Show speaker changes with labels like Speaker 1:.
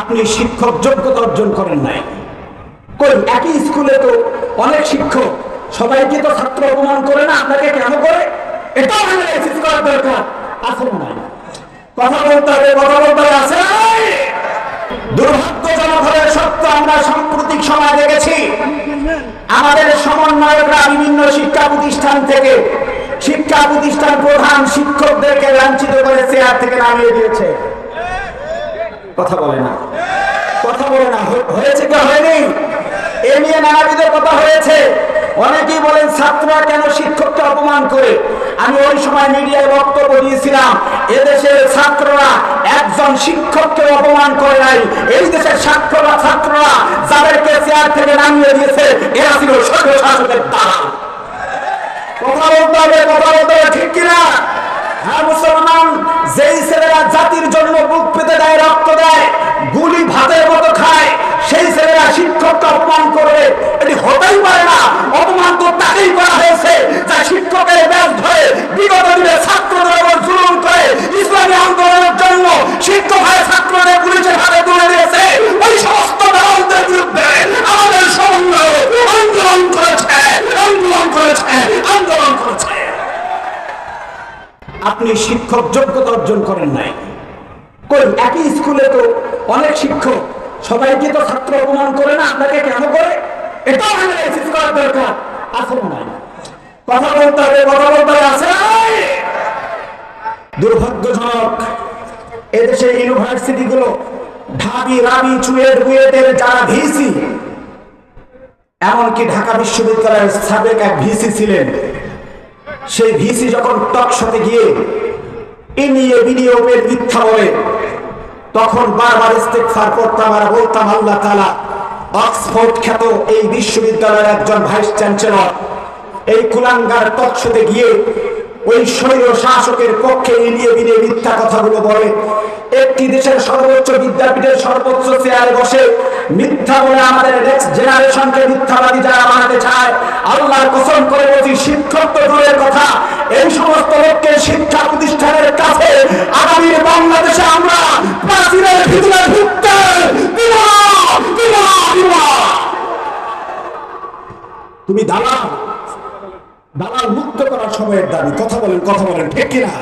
Speaker 1: আপনি শিক্ষক যোগ্যতা অর্জন করেন নাই। কই, একই স্কুলে তো অনেক শিক্ষক সবাইকে তো ছাত্র অপমান করে না? আপনাকে কেন করে? সাম্প্রতিক আমাদের বিভিন্ন শিক্ষা প্রতিষ্ঠান থেকে, শিক্ষা প্রতিষ্ঠান প্রধান শিক্ষকদেরকে লাঞ্ছিত করে চেয়ার থেকে নামিয়ে দিয়েছে। কথা বলে না। কথা বলে না। হয়েছে কি হয়নি? এ নিয়ে নানাবিধ কথা হয়েছে। অনেকেই বলেন, ছাত্ররা কেন শিক্ষককে অপমান করে? আমি ওই সময় মিডিয়ায় বক্তব্য দিয়েছিলাম, এদেশের ছাত্ররা একজন শিক্ষককে অপমান করে নাই। এই দেশের ছাত্ররা ছাত্ররা যাদেরকে চেয়ার থেকে নামিয়ে দিয়েছে, এরা ছিল সর্ব শাসকের দ্বারা কথা বলতে হবে, কথা বলতে হবে, ঠিক কিনা? হ্যাঁ মুসলমান, যেই ছেলেরা জাতির জন্য বুক আপনি শিক্ষক যোগ্যতা অর্জন করেন নাই। কই, একই স্কুলে তো অনেক শিক্ষক, সবাইকে তো ছাত্র অপমান করে না, আপনাকে কেন করে? এমনকি ঢাকা বিশ্ববিদ্যালয়ের সাবেক এক ভিসি ছিলেন সেই ভিসি যখন টক শতে গিয়ে এ নিয়ে বিনিয়োগের মিথ্যা বলে, তখন বারবার ইস্তেকফার করতাম আর বলতাম, আল্লাহ তালা অক্সফোর্ড খ্যাত এই বিশ্ববিদ্যালয়ের একজন ভাইস চ্যান্সেলর। এই কুলাঙ্গার টকশোতে গিয়ে ওই স্বৈর শাসকের পক্ষে এড়িয়ে বিনিয়ে মিথ্যা কথাগুলো বলে, একটি দেশের সর্বোচ্চ বিদ্যাপীঠের সর্বোচ্চ চেয়ারে বসে মিথ্যা বলে আমাদের নেক্সট জেনারেশনকে মিথ্যাবাদী যারা বানাতে চায়, আল্লাহর কসম করে বলছি, শিক্ষক তো দূরের কথা। তুমি দালাল দালাল মুক্ত করার সময়ের দাবি। কথা বলেন কথা বলেন ঠিক কিনা?